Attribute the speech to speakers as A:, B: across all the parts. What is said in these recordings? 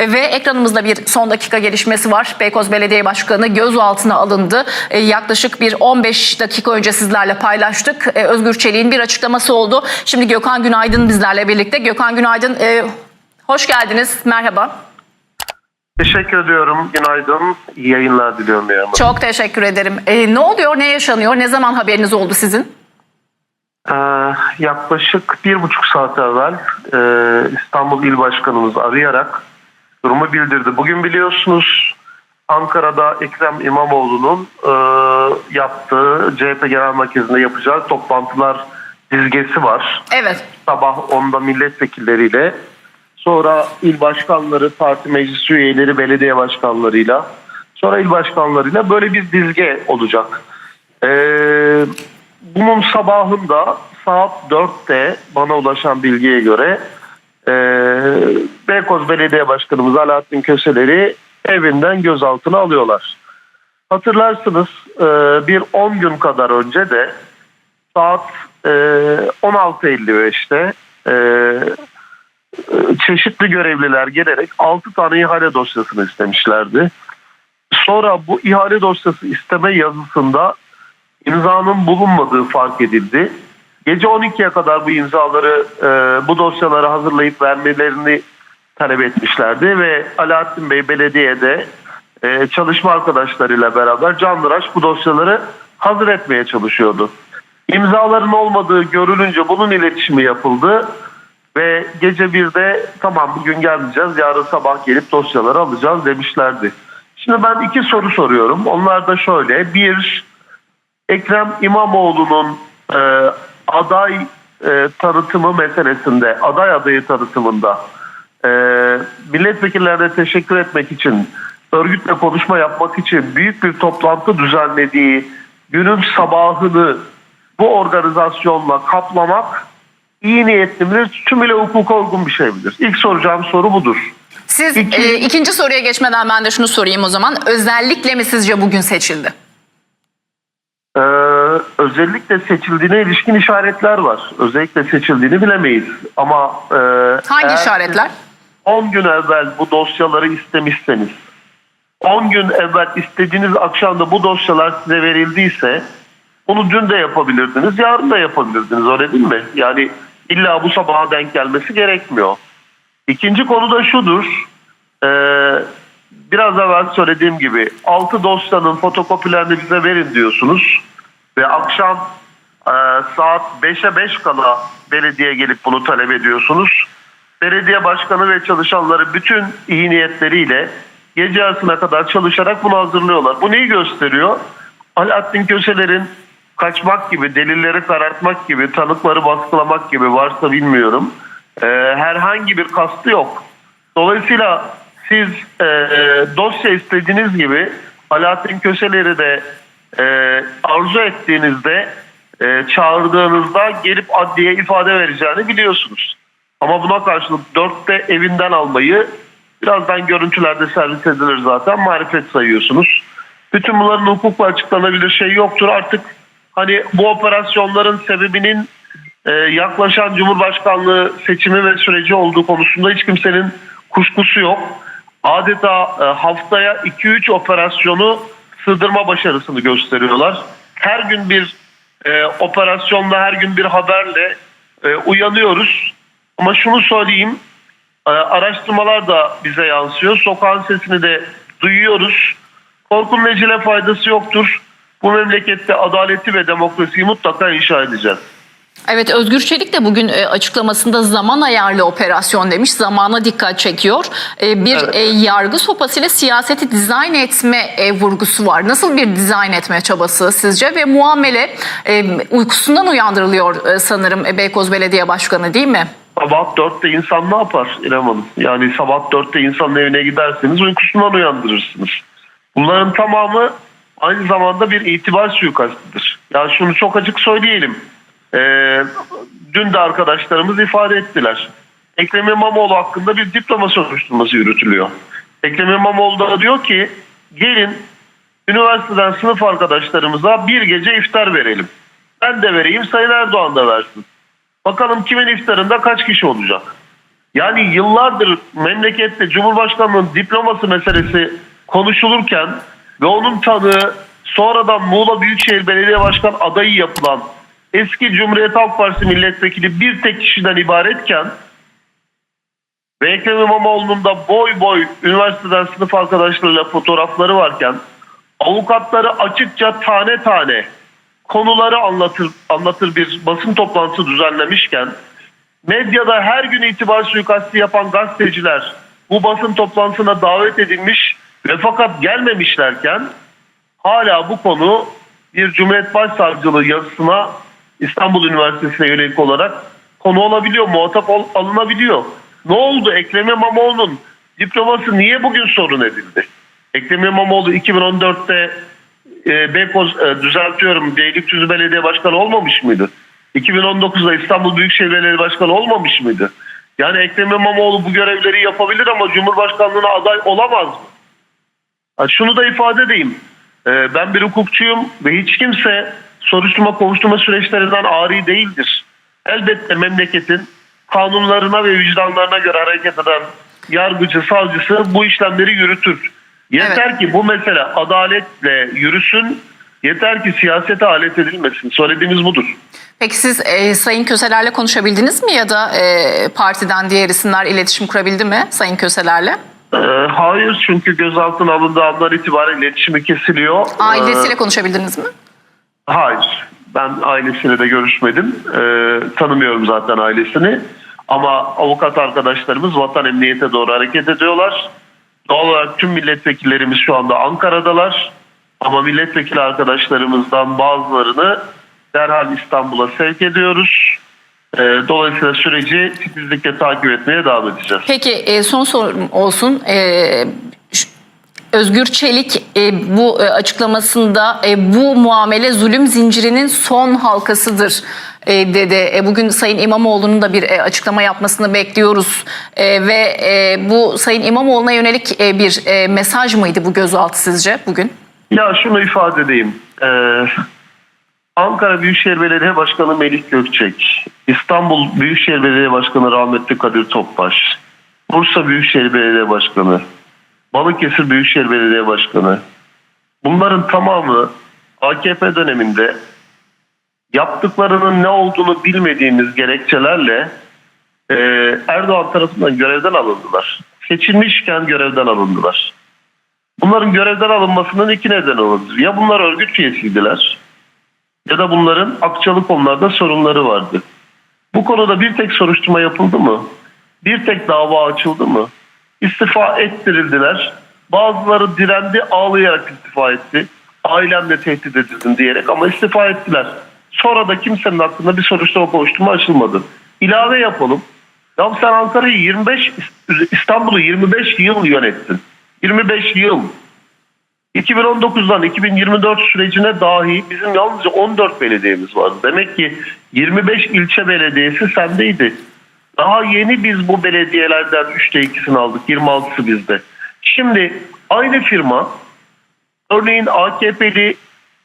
A: Ve ekranımızda bir son dakika gelişmesi var. Beykoz Belediye Başkanı gözaltına alındı. E, Yaklaşık bir 15 dakika önce sizlerle paylaştık. E, Özgür Çelik'in bir açıklaması oldu. Şimdi Gökhan Günaydın bizlerle birlikte. Gökhan Günaydın e, hoş geldiniz. Merhaba.
B: Teşekkür ediyorum. Günaydın. İyi yayınlar diliyorum yani.
A: Çok teşekkür ederim. E, ne oluyor, ne yaşanıyor? Ne zaman haberiniz oldu sizin?
B: Ee, yaklaşık bir buçuk saat evvel e, İstanbul İl Başkanımız arayarak durumu bildirdi. Bugün biliyorsunuz Ankara'da Ekrem İmamoğlu'nun e, yaptığı CHP Genel Merkezi'nde yapacağı toplantılar dizgesi var.
A: Evet.
B: Sabah 10'da milletvekilleriyle sonra il başkanları, parti meclis üyeleri, belediye başkanlarıyla sonra il başkanlarıyla böyle bir dizge olacak. Ee, bunun sabahında saat 4'te bana ulaşan bilgiye göre e, Beykoz Belediye Başkanımız Alaaddin Köseler'i evinden gözaltına alıyorlar. Hatırlarsınız e, bir 10 gün kadar önce de saat e, 16.55'te e, çeşitli görevliler gelerek 6 tane ihale dosyasını istemişlerdi. Sonra bu ihale dosyası isteme yazısında imzanın bulunmadığı fark edildi. Gece 12'ye kadar bu imzaları, e, bu dosyaları hazırlayıp vermelerini talep etmişlerdi ve Alaaddin Bey belediyede e, çalışma arkadaşlarıyla beraber canlıraş bu dosyaları hazır etmeye çalışıyordu. İmzaların olmadığı görülünce bunun iletişimi yapıldı ve gece birde tamam bugün gelmeyeceğiz yarın sabah gelip dosyaları alacağız demişlerdi. Şimdi ben iki soru soruyorum. Onlar da şöyle. Bir, Ekrem İmamoğlu'nun e, aday e, tanıtımı meselesinde, aday adayı tanıtımında e, milletvekillerine teşekkür etmek için, örgütle konuşma yapmak için büyük bir toplantı düzenlediği günün sabahını bu organizasyonla kaplamak iyi niyetli midir, tümüyle hukuka uygun bir şey midir? İlk soracağım soru budur.
A: Siz
B: İki-
A: e, ikinci soruya geçmeden ben de şunu sorayım o zaman. Özellikle mi sizce bugün seçildi?
B: Ee, özellikle seçildiğine ilişkin işaretler var. Özellikle seçildiğini bilemeyiz. Ama e,
A: Hangi işaretler?
B: 10 gün evvel bu dosyaları istemişseniz, 10 gün evvel istediğiniz akşamda bu dosyalar size verildiyse bunu dün de yapabilirdiniz, yarın da yapabilirdiniz öyle değil mi? Yani illa bu sabaha denk gelmesi gerekmiyor. İkinci konu da şudur. Ee, biraz evvel söylediğim gibi 6 dosyanın fotokopilerini bize verin diyorsunuz. Ve akşam e, saat 5'e 5 kala belediye gelip bunu talep ediyorsunuz. Belediye başkanı ve çalışanları bütün iyi niyetleriyle gece yarısına kadar çalışarak bunu hazırlıyorlar. Bu neyi gösteriyor? Alaaddin Köseler'in kaçmak gibi, delilleri karartmak gibi, tanıkları baskılamak gibi varsa bilmiyorum. Ee, herhangi bir kastı yok. Dolayısıyla siz e, dosya istediğiniz gibi Alaaddin Köseler'i de e, arzu ettiğinizde e, çağırdığınızda gelip adliye ifade vereceğini biliyorsunuz. Ama buna karşılık dörtte evinden almayı birazdan görüntülerde servis edilir zaten marifet sayıyorsunuz. Bütün bunların hukukla açıklanabilir şey yoktur. Artık hani bu operasyonların sebebinin e, yaklaşan Cumhurbaşkanlığı seçimi ve süreci olduğu konusunda hiç kimsenin kuşkusu yok. Adeta e, haftaya 2-3 operasyonu sığdırma başarısını gösteriyorlar. Her gün bir e, operasyonla, her gün bir haberle e, uyanıyoruz. Ama şunu söyleyeyim, e, araştırmalar da bize yansıyor. Sokağın sesini de duyuyoruz. Korkunun ecele faydası yoktur. Bu memlekette adaleti ve demokrasiyi mutlaka inşa edeceğiz.
A: Evet Özgür Çelik de bugün e, açıklamasında zaman ayarlı operasyon demiş. Zamana dikkat çekiyor. E, Bir
B: Evet.
A: e, yargı sopasıyla siyaseti dizayn etme vurgusu var. Nasıl bir dizayn etme çabası sizce? Ve muamele uykusundan uyandırılıyor sanırım Beykoz Belediye Başkanı değil mi?
B: Sabah dörtte insan ne yapar İrem Hanım? Yani sabah dörtte insanın evine giderseniz uykusundan uyandırırsınız. Bunların tamamı aynı zamanda bir itibar suikastıdır. Ya şunu çok açık söyleyelim. Ee, dün de arkadaşlarımız ifade ettiler. Ekrem İmamoğlu hakkında bir diploma soruşturması yürütülüyor. Ekrem İmamoğlu da diyor ki gelin üniversiteden sınıf arkadaşlarımıza bir gece iftar verelim. Ben de vereyim Sayın Erdoğan da versin. Bakalım kimin iftarında kaç kişi olacak? Yani yıllardır memlekette Cumhurbaşkanlığının diploması meselesi konuşulurken ve onun tanığı sonradan Muğla Büyükşehir Belediye Başkan adayı yapılan eski Cumhuriyet Halk Partisi milletvekili bir tek kişiden ibaretken ve Ekrem İmamoğlu'nun da boy boy üniversiteden sınıf arkadaşlarıyla fotoğrafları varken avukatları açıkça tane tane konuları anlatır anlatır bir basın toplantısı düzenlemişken medyada her gün itibar suikasti yapan gazeteciler bu basın toplantısına davet edilmiş ve fakat gelmemişlerken hala bu konu bir Cumhuriyet Başsavcılığı yazısına İstanbul Üniversitesi'ne yönelik olarak konu olabiliyor, muhatap alınabiliyor. Ne oldu? Ekrem İmamoğlu'nun diploması niye bugün sorun edildi? Ekrem İmamoğlu 2014'te e, Beykoz e, düzeltiyorum Beylikdüzü Belediye Başkanı olmamış mıydı? 2019'da İstanbul Büyükşehir Belediye Başkanı olmamış mıydı? Yani Ekrem İmamoğlu bu görevleri yapabilir ama Cumhurbaşkanlığına aday olamaz mı? Ha, Şunu da ifade edeyim. Ee, Ben bir hukukçuyum ve hiç kimse soruşturma kovuşturma süreçlerinden ari değildir. Elbette memleketin kanunlarına ve vicdanlarına göre hareket eden yargıcı, savcısı bu işlemleri yürütür. Yeter ki bu mesele adaletle yürüsün, yeter ki siyasete alet edilmesin. Söylediğimiz budur.
A: Peki siz e, Sayın Köseler'le konuşabildiniz mi ya da e, partiden diğer isimler iletişim kurabildi mi Sayın Köseler'le?
B: Ee, hayır çünkü gözaltına alındığı andan itibaren iletişimi kesiliyor.
A: Ailesiyle konuşabildiniz mi?
B: Hayır. Ben ailesiyle de görüşmedim. Ee, tanımıyorum zaten ailesini. Ama avukat arkadaşlarımız vatan emniyete doğru hareket ediyorlar. Doğal olarak tüm milletvekillerimiz şu anda Ankara'dalar. Ama milletvekili arkadaşlarımızdan bazılarını derhal İstanbul'a sevk ediyoruz. Ee, dolayısıyla süreci titizlikle takip etmeye devam edeceğiz.
A: Peki e, son sorum olsun. Özgür Çelik e, bu e, açıklamasında e, bu muamele zulüm zincirinin son halkasıdır e, dedi. E, bugün Sayın İmamoğlu'nun da bir e, açıklama yapmasını bekliyoruz. E, ve e, bu Sayın İmamoğlu'na yönelik e, bir e, mesaj mıydı bu gözaltı sizce bugün?
B: Ya şunu ifade edeyim. Ee, Ankara Büyükşehir Belediye Başkanı Melih Gökçek, İstanbul Büyükşehir Belediye Başkanı rahmetli Kadir Topbaş, Bursa Büyükşehir Belediye Başkanı, Balıkesir Büyükşehir Belediye Başkanı, bunların tamamı AKP döneminde yaptıklarının ne olduğunu bilmediğimiz gerekçelerle e, Erdoğan tarafından görevden alındılar. Seçilmişken görevden alındılar. Bunların görevden alınmasının iki nedeni olabilir. Ya bunlar örgüt üyesiydiler ya da bunların akçalı konularda sorunları vardı. Bu konuda bir tek soruşturma yapıldı mı? Bir tek dava açıldı mı? İstifa ettirildiler. Bazıları direndi ağlayarak istifa etti. Ailemle tehdit edildim diyerek ama istifa ettiler. Sonra da kimsenin hakkında bir soruşturma kovuşturma açılmadı. İlave yapalım. Ya sen Ankara'yı 25, İstanbul'u 25 yıl yönettin. 25 yıl. 2019'dan 2024 sürecine dahi bizim yalnızca 14 belediyemiz vardı. Demek ki 25 ilçe belediyesi sendeydi. Daha yeni biz bu belediyelerden 3'te 2'sini aldık. 26'sı bizde. Şimdi aynı firma örneğin AKP'li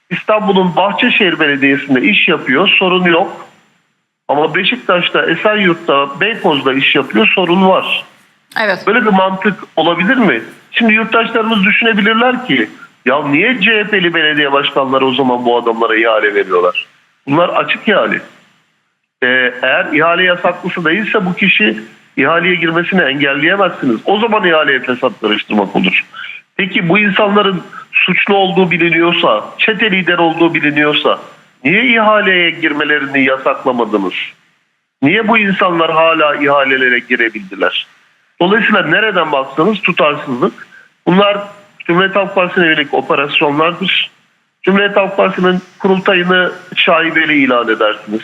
B: İstanbul'un Bahçeşehir Belediyesi'nde iş yapıyor. Sorun yok. Ama Beşiktaş'ta, Esenyurt'ta, Beykoz'da iş yapıyor. Sorun var.
A: Evet.
B: Böyle bir mantık olabilir mi? Şimdi yurttaşlarımız düşünebilirler ki ya niye CHP'li belediye başkanları o zaman bu adamlara ihale veriyorlar? Bunlar açık ihale. Ee, eğer ihale yasaklısı değilse bu kişi ihaleye girmesini engelleyemezsiniz. O zaman ihaleye fesat karıştırmak olur. Peki bu insanların suçlu olduğu biliniyorsa, çete lider olduğu biliniyorsa niye ihaleye girmelerini yasaklamadınız? Niye bu insanlar hala ihalelere girebildiler? Dolayısıyla nereden baksanız tutarsızlık. Bunlar Cumhuriyet Halk Partisi'ne yönelik operasyonlardır. Cumhuriyet Halk Partisi'nin kurultayını şaibeli ilan edersiniz.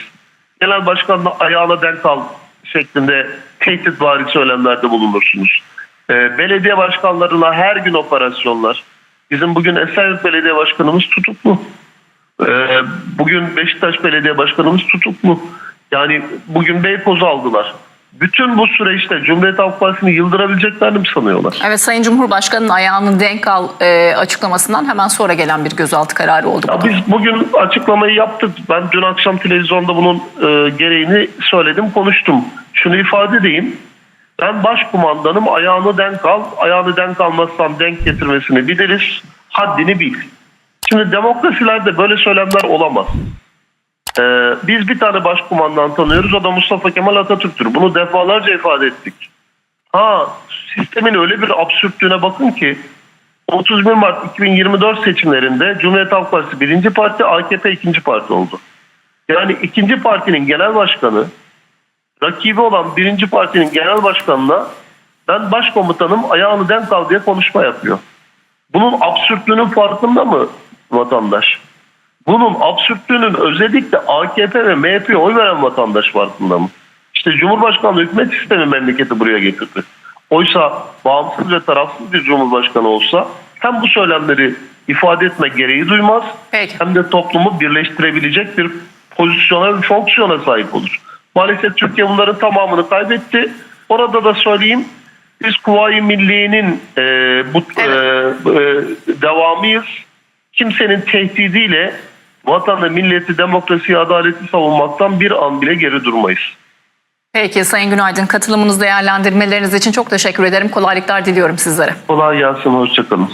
B: Genel başkanla ayağına denk al şeklinde tehditvari söylemlerde bulunursunuz. Ee, belediye başkanlarına her gün operasyonlar. Bizim bugün Esenyurt Belediye Başkanımız tutuklu. Ee, bugün Beşiktaş Belediye Başkanımız tutuklu. Yani bugün Beykoz'u aldılar. Bütün bu süreçte Cumhuriyet Halk Partisi'ni yıldırabileceklerini mi sanıyorlar?
A: Evet Sayın Cumhurbaşkanı'nın ayağını denk al e, açıklamasından hemen sonra gelen bir gözaltı kararı oldu.
B: Ya biz bugün açıklamayı yaptık. Ben dün akşam televizyonda bunun e, gereğini söyledim, konuştum. Şunu ifade edeyim. Ben başkumandanım ayağını denk al. Ayağını denk almazsan denk getirmesini biliriz. Haddini bil. Şimdi demokrasilerde böyle söylemler olamaz. Ee, biz bir tane başkumandan tanıyoruz. O da Mustafa Kemal Atatürk'tür. Bunu defalarca ifade ettik. Ha sistemin öyle bir absürtlüğüne bakın ki 31 Mart 2024 seçimlerinde Cumhuriyet Halk Partisi birinci parti, AKP ikinci parti oldu. Yani ikinci partinin genel başkanı rakibi olan birinci partinin genel başkanına ben başkomutanım ayağını denk al diye konuşma yapıyor. Bunun absürtlüğünün farkında mı vatandaş? Bunun absürtlüğünün özellikle AKP ve MHP'ye oy veren vatandaş farkında mı? İşte Cumhurbaşkanlığı hükümet sistemi memleketi buraya getirdi. Oysa bağımsız ve tarafsız bir Cumhurbaşkanı olsa hem bu söylemleri ifade etme gereği duymaz
A: Peki.
B: hem de toplumu birleştirebilecek bir pozisyona ve fonksiyona sahip olur. Maalesef Türkiye bunların tamamını kaybetti. Orada da söyleyeyim biz Kuvayi Milliye'nin e, bu e, e, devamıyız. Kimsenin tehdidiyle vatanı, milleti, demokrasiyi, adaleti savunmaktan bir an bile geri durmayız.
A: Peki Sayın Günaydın katılımınız değerlendirmeleriniz için çok teşekkür ederim. Kolaylıklar diliyorum sizlere.
B: Kolay gelsin, hoşçakalın.